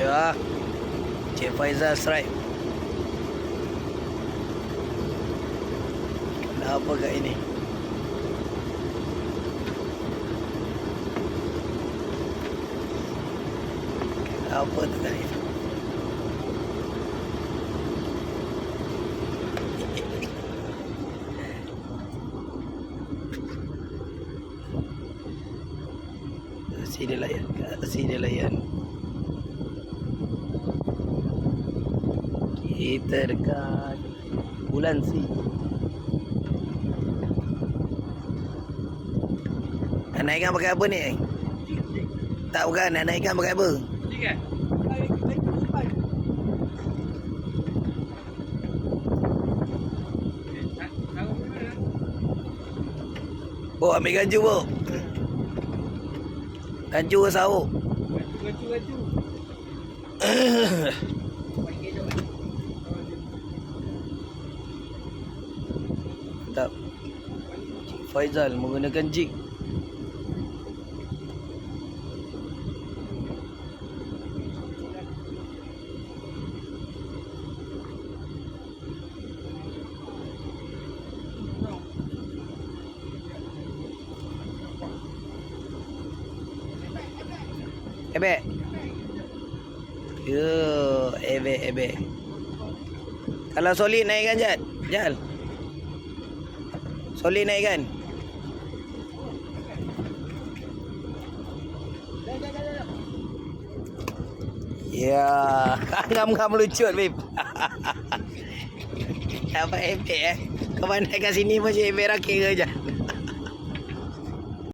Ya. Cik Faizal strike. Kenapa kat ini? Apa tu tadi? Si dia layan Si dia layan Kita dekat Bulan si Nak naikkan pakai apa ni? Tak bukan nak naikkan pakai apa? Oh ambil ganju bu Ganju ke sahuk Tak Cik Faizal menggunakan jig Ebek Yo, ebek ebek Kalau solid naikkan Jad Jal Solid naikkan Ya, ngam-ngam lucut, Bib. Dapat ebek eh. Kau mana kat sini macam ebek rakit ke je?